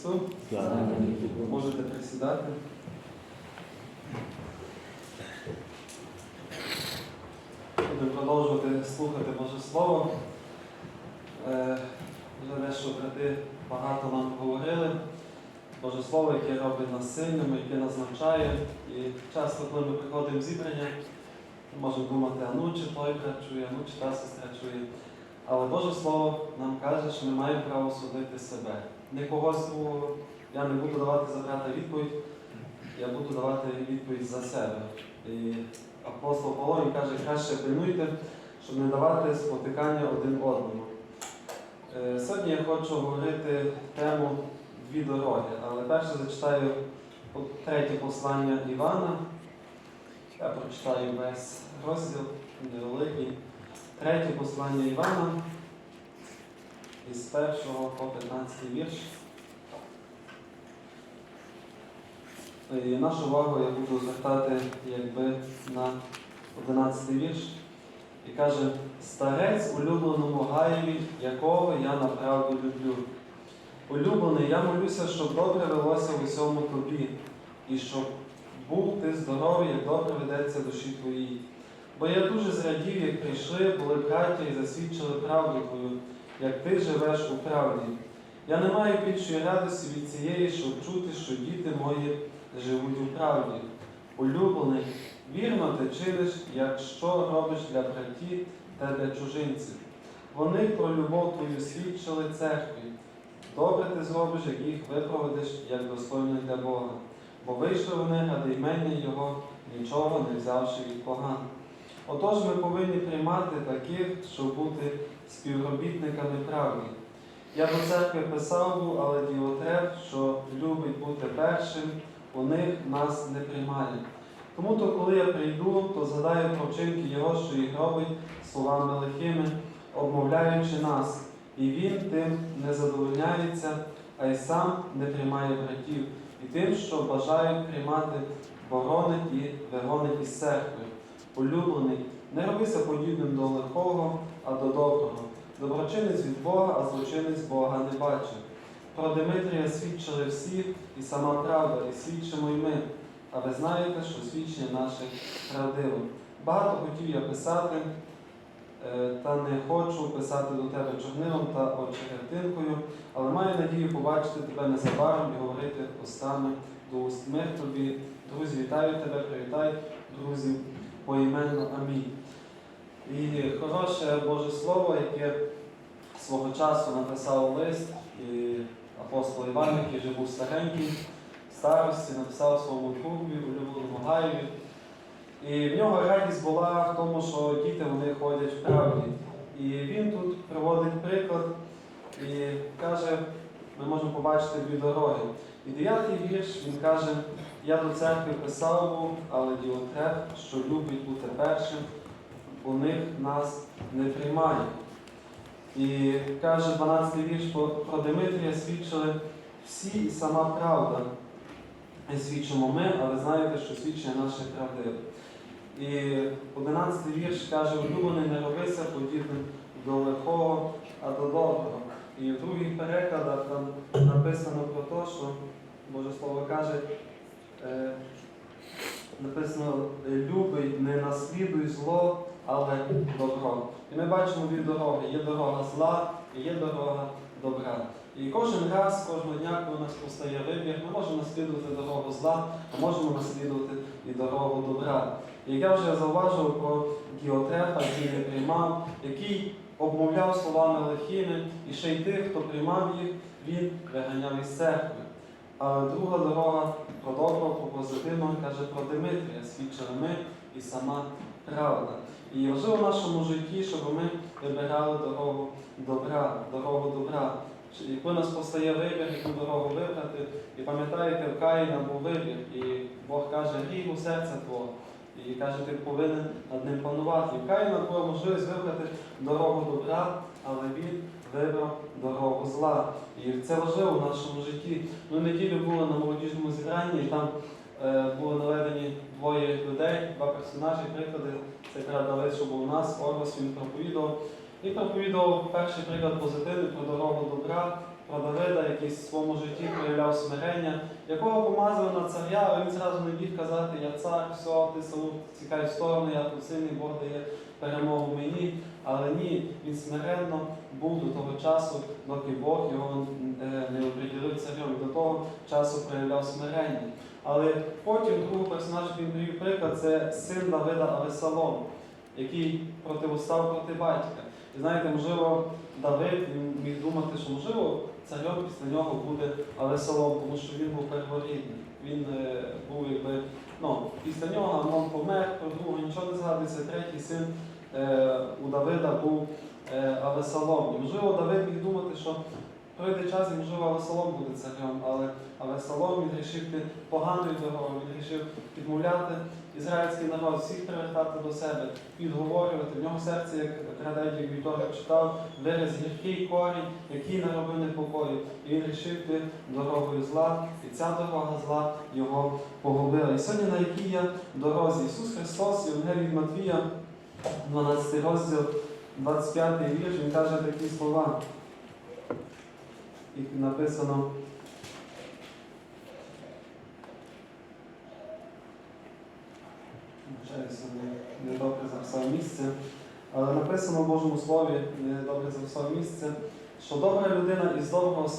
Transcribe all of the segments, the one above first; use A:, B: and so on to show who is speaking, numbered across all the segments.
A: Христу. Можете присідати. Будемо продовжувати слухати Боже Слово. Е, Вже дещо брати багато нам говорили. Боже Слово, яке робить нас сильними, яке нас навчає. І часто, коли ми приходимо в зібрання, ми можемо думати, а ну чи той чує, а ну чи та сестра чує. Але Боже Слово нам каже, що ми маємо право судити себе. Не когось. Я не буду давати за брата відповідь, я буду давати відповідь за себе. І апостол Павло він каже, краще пильнуйте, щоб не давати спотикання один одному. Е, Сьогодні я хочу говорити тему дві дороги, але перше зачитаю третє послання Івана. Я прочитаю весь розділ невеликий. Третє послання Івана із 1 по 15 вірш. І нашу увагу я буду звертати якби на 11 вірш. І каже, старець улюбленому гаєві, якого я направду люблю. Улюблений, я молюся, щоб добре велося в усьому тобі, і щоб був ти здоровий, як добре ведеться душі твоїй. Бо я дуже зрадів, як прийшли, були браття і засвідчили правду твою, як ти живеш у правді. Я не маю більшої радості від цієї, щоб чути, що діти мої живуть у правді. Улюблений, вірно ти чиниш, якщо робиш для братів та для чужинців. Вони про любов твою свідчили церкві. Добре ти зробиш, як їх випроводиш, як достойно для Бога. Бо вийшли вони ради імення Його, нічого не взявши від поган. Отож ми повинні приймати таких, щоб бути співробітниками правди. Я до церкви писав був, але Діотреф, що любить бути першим, у них нас не приймає. Тому то, коли я прийду, то згадаю про вчинки його, що їх робить словами лихими, обмовляючи нас. І він тим не задовольняється, а й сам не приймає братів, і тим, що бажають приймати, боронить і вигонить із церкви. Улюблений, не робися подібним до лихого, а до доброго. Доброчинець від Бога, а злочинець Бога не бачив. Про Димитрія свідчили всі, і сама правда, і свідчимо й ми. А ви знаєте, що свідчення наше правдиво. Багато хотів я писати, е, та не хочу писати до тебе чорнилом та очеретинкою, але маю надію побачити тебе незабаром і говорити устами до уст. Мир тобі, друзі, вітаю тебе, привітай друзів поіменно. Амінь. І хороше Боже Слово, яке свого часу написав лист, і апостол Іван, який вже був старенький, старості, написав своєму другові, улюбленому Гаєві. І в нього радість була в тому, що діти вони ходять в правді. І він тут приводить приклад і каже, ми можемо побачити дві дороги. І дев'ятий вірш він каже, я до церкви писав був, але Діотреф, що любить бути першим, у них нас не приймає. І каже 12 вірш про, Димитрія свідчили всі і сама правда. І свідчимо ми, але знаєте, що свідчення наше правдиве. І 11 й вірш каже, улюблений не робися подібним до лихого, а до доброго. І в других перекладах там написано про те, що Боже Слово каже, написано любий, не наслідуй зло, але добро. І ми бачимо дві дороги. Є дорога зла і є дорога добра. І кожен раз, кожного дня, коли у нас постає вибір, ми можемо наслідувати дорогу зла, а можемо наслідувати і дорогу добра. І як я вже зауважив про Діотрефа, який не приймав, який обмовляв словами лихими, і ще й тих, хто приймав їх, він виганяв із церкви. Але друга дорога про добро, про позитивно каже про Димитрія, свідчили ми і сама правда. І важливо в нашому житті, щоб ми вибирали дорогу добра, дорогу добра. У нас постає вибір, яку дорогу вибрати, і пам'ятаєте, в Каїна був вибір, і Бог каже, гріх у серце твого. І каже, ти повинен над ним панувати. І в Каїна була можливість вибрати дорогу добра, але він вибрав дорогу зла. І це важливо в нашому житті. Ну, неділю було на молодіжному зібранні, і там е, були наведені двоє людей, два персонажі, приклади. Це Давид, що був у нас, Орос, він проповідував. І проповідував перший приклад позитивний про дорогу добра, про Давида, який в своєму житті проявляв смирення, якого помазали на царя, а він зразу не міг казати, я цар, все, ти Саул, тікай в я тут сильний, Бог дає перемогу мені. Але ні, він смиренно був до того часу, доки Бог його е, не оприділив царем, до того часу проявляв смирення. Але потім другий персонаж, він привів приклад, це син Давида Авесалом, який противостав проти батька. І знаєте, можливо, Давид він міг думати, що можливо царем після нього буде Авесалом, тому що він був перворідний. Він е, був якби, ну, після нього Амон помер, про другого нічого не згадується, третій син у Давида був е, Авесалом. І можливо, Давид міг думати, що пройде час і можливо Авесалом буде царем, але Авесалом він рішив йти поганою дорогою, він рішив підмовляти ізраїльський народ, всіх привертати до себе, підговорювати. В нього серце, як Традедій Вівторик читав, вираз гіркий корінь, який наробив непокою. І він рішив йти дорогою зла, і ця дорога зла його погубила. І сьогодні на якій я дорозі? Ісус Христос, Євангелій від Матвія, 12 розділ, 25 вірш, він каже такі слова. І написано. Не, добре записав місце. Але написано в Божому Слові, не добре записав місце, що добра людина із доброго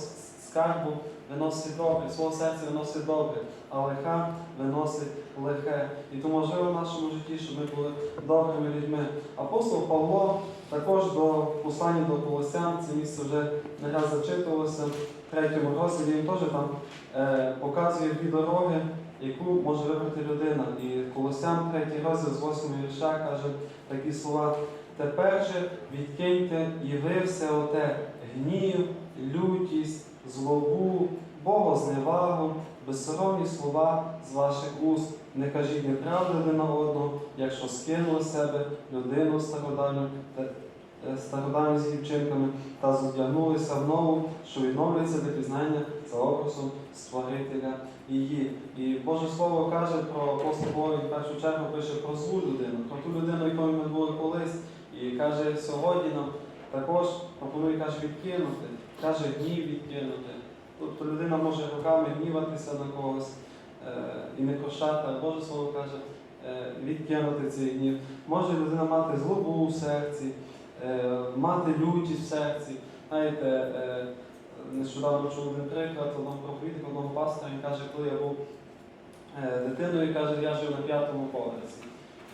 A: скарбу виносить добре, свого серця виносить добре, а лиха виносить лихе. І то можливо в нашому житті, щоб ми були добрими людьми. Апостол Павло також до послання до Колосян, це місце вже не раз зачитувалося в третьому розділі, він теж там е, показує дві дороги, яку може вибрати людина. І Колосян, третій розділ з 8 вірша каже такі слова. Тепер же відкиньте і ви все оте гнів, лютість, злобу, богозневагу, безсоромні слова з ваших уст. Не кажіть неправди один на одного, якщо скинули себе людину стародавню та е, стародавню з її вчинками та зодягнулися в нову, що відновлюється для пізнання за образом Створителя її. І Боже Слово каже про апостол в першу чергу пише про злу людину, про ту людину, якою ми були колись. І каже, сьогодні нам також пропонує каже, відкинути, каже гнів відкинути. Тобто людина може руками гніватися на когось е, і не прощати, а Боже Слово каже, е, відкинути цей гнів. Може людина мати злобу в серці, е, мати лютість в серці. Знаєте, е, нещодавно чув один приклад одного проповідника, одного пастора, він каже, коли я був е, дитиною, каже, я жив на п'ятому поверсі.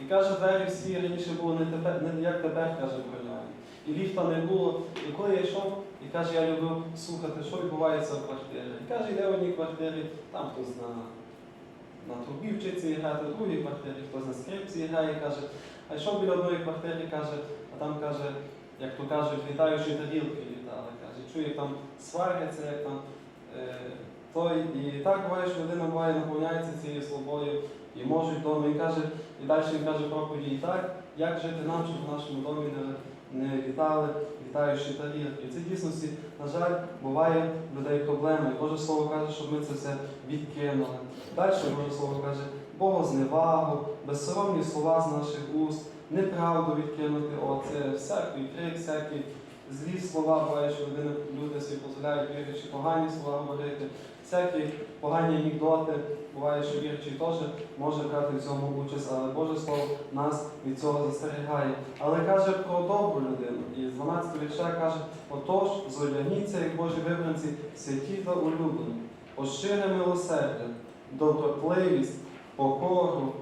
A: І каже, двері всі раніше були не, тепер, не як тепер, каже, броньовані. І ліфта не було. І коли я йшов, і каже, я любив слухати, що відбувається в квартирі. І каже, йде в одній квартирі, там хтось на, на трубі вчиться грати, в другій квартирі, хтось на скрипці грає, каже, а йшов біля одної квартири, каже, а там каже, як то кажуть, літаючі тарілки літали. Каже, чує, там сваряться, як там. Е, той, і так буває, що людина буває наповняється цією слобою і можуть вдома. Він каже, і далі він каже проповіді, і так, як жити нам, щоб в нашому домі не, не літали літаючі тарілки. І це дійсності, на жаль, буває людей проблеми. Боже Слово каже, щоб ми це все відкинули. Далі Боже Слово каже, богозневагу, безсоромні слова з наших уст, неправду відкинути, о, це всякий крик, всякі злі слова, буває, що людина, люди собі дозволяють віруючи погані слова говорити, всякі погані анекдоти, буває, що віруючий теж може брати в цьому участь, але Боже Слово нас від цього застерігає. Але каже про добру людину. І з 12 вірша каже, отож, зодягніться, як Божі вибранці, святі та улюблені, пошире милосердя, добротливість, покору,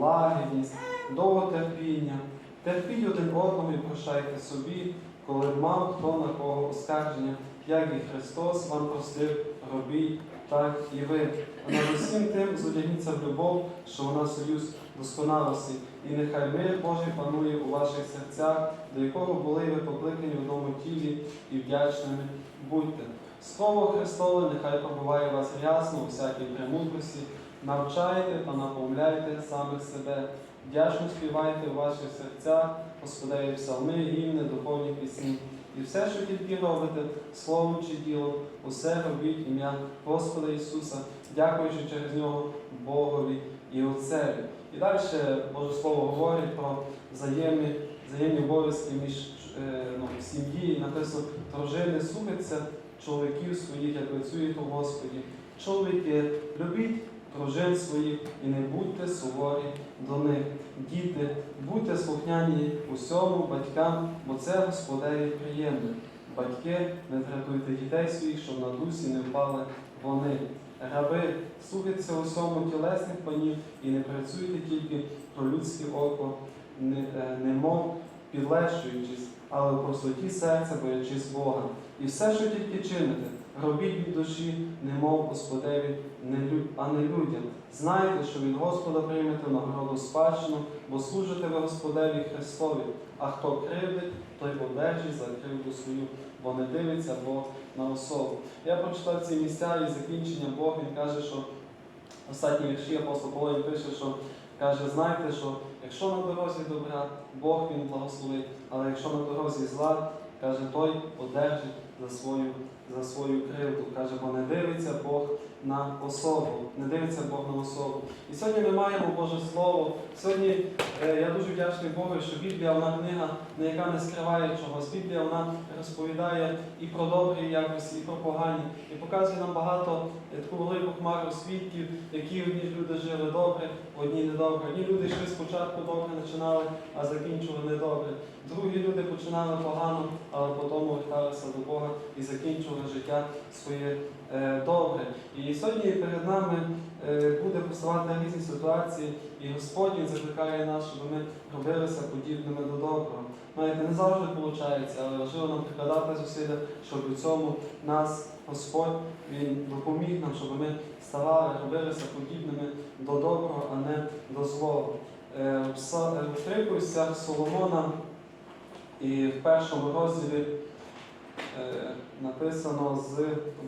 A: лагідність, довготерпіння, терпіть один одному і прощайте собі, коли мав хто на кого оскарження, як і Христос вам простив, робіть, так і ви. А над усім тим зодягніться в любов, що вона союз досконалості, і нехай мир Божий панує у ваших серцях, до якого були ви покликані в одному тілі і вдячними будьте. Слово Христове нехай пробуває вас рясно у всякій премудрості, навчайте та наповняйте самих себе. Вдячно співайте у ваших серцях, Господеві псалми, гімни, духовні пісні. І все, що тільки робите, словом чи ділом, усе робіть ім'я Господа Ісуса, дякуючи через нього Богові і Отцеві. І далі Боже Слово говорить про взаємні, взаємні обов'язки між е, ну, сім'ї. Написано, дружини слухаться чоловіків своїх, як працюєте у Господі. Чоловіки, любіть дружин своїх і не будьте суворі до них. Діти, будьте слухняні усьому батькам, бо це Господеві приємно. Батьки, не дратуйте дітей своїх, щоб на дусі не впали вони. Раби, слухайтеся усьому тілесних панів і не працюйте тільки про людське око, е, немов підлещуючись, але в простоті серця боячись Бога. І все, що тільки чините, робіть від душі, немов Господеві, а не людям. Знайте, що від Господа приймете нагороду спадщину, бо служите ви Господеві Христові. А хто кривдить, той одержить за кривду свою, бо не дивиться Бог на особу. Я прочитав ці місця і закінчення Бог він каже, що останні вірші апостол Павло пише, що каже, знайте, що якщо на дорозі добра, Бог він благословить, але якщо на дорозі зла, каже, той одержить за свою, за свою кривду. Каже, бо не дивиться Бог на особу, не дивиться Бог на особу. І сьогодні ми маємо Боже Слово. Сьогодні е, я дуже вдячний Богу, що Біблія вона книга, на яка не скриває чогось. Біблія вона розповідає і про добрі якості, і про погані, і показує нам багато е, таку велику хмару свідків, які одні люди жили добре, одні недобре. Одні люди йшли спочатку добре, починали, а закінчували недобре. Починали погано, але потім верталися до Бога і закінчували життя своє е, добре. І сьогодні перед нами е, буде поставати різні ситуації, і Господь закликає нас, щоб ми робилися подібними до доброго. Знаєте, не завжди виходить, але важливо нам прикладати зусилля, щоб у цьому нас Господь Він допоміг нам, щоб ми ставали, робилися подібними до доброго, а не до злого. Е, Са- е, приповістях Соломона і в першому розділі е, написано з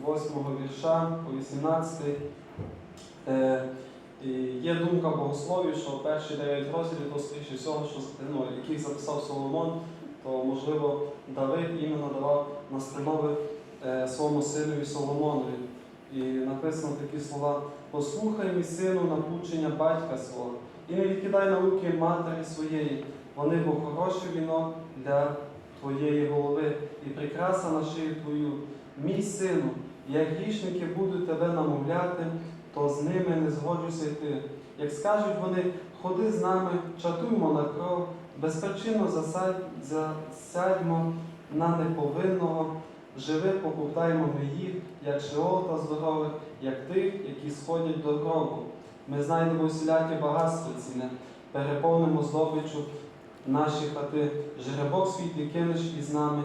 A: 8 вірша по 18. Е, і є думка богословів, що перші 9 розділів, то скоріше всього, що ну, яких записав Соломон, то можливо Давид іменно давав настанови е, своєму синові Соломонові. І написано такі слова: Послухай мій сину напучення батька свого, і не відкидай науки матері своєї, вони бо хороший вінок для твоєї голови і прикраса на шию твою. Мій сину, як грішники будуть тебе намовляти, то з ними не згоджуся йти. Як скажуть вони, ходи з нами, чатуймо на кров, безпричинно засядьмо на неповинного, живи покупаємо ми їх, як шеол та здорових, як тих, які сходять до гробу. Ми знайдемо усілякі багатства ціни, переповнимо здобичу наші хати, жеребок світлі кинеш із нами,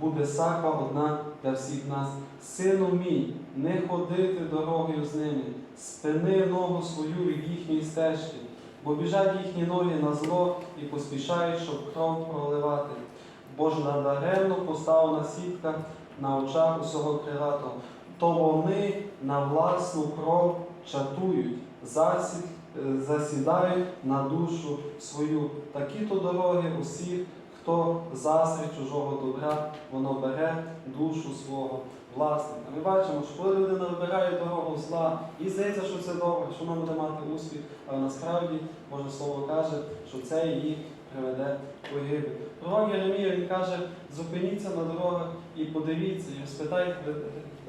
A: буде сака одна для всіх нас. Сину мій, не ходити дорогою з ними, спини ногу свою від їхньої стежки, бо біжать їхні ноги на зло і поспішають, щоб кров проливати. Бо ж надаремно поставлена сітка на очах усього крилатого, то вони на власну кров чатують, засід, е, засідають на душу свою. Такі то дороги усіх, хто засрі чужого добра, воно бере душу свого власника. Ми бачимо, що коли людина вибирає дорогу зла, і здається, що це добре, що вона буде мати успіх, але насправді Боже Слово каже, що це її приведе у гибель. Пророк Єремія він каже, зупиніться на дорогах і подивіться, і розпитайте,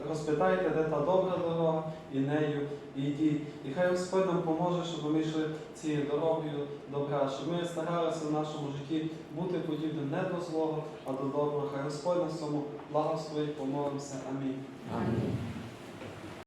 A: розпитайте, де та добра дорога, і нею йдіть. І хай Господь нам поможе, щоб ми йшли цією дорогою добра, щоб ми старалися в нашому житті бути подібним не до злого, а до доброго. Хай Господь нас цьому благословить, помолимося. Амінь.
B: Амінь.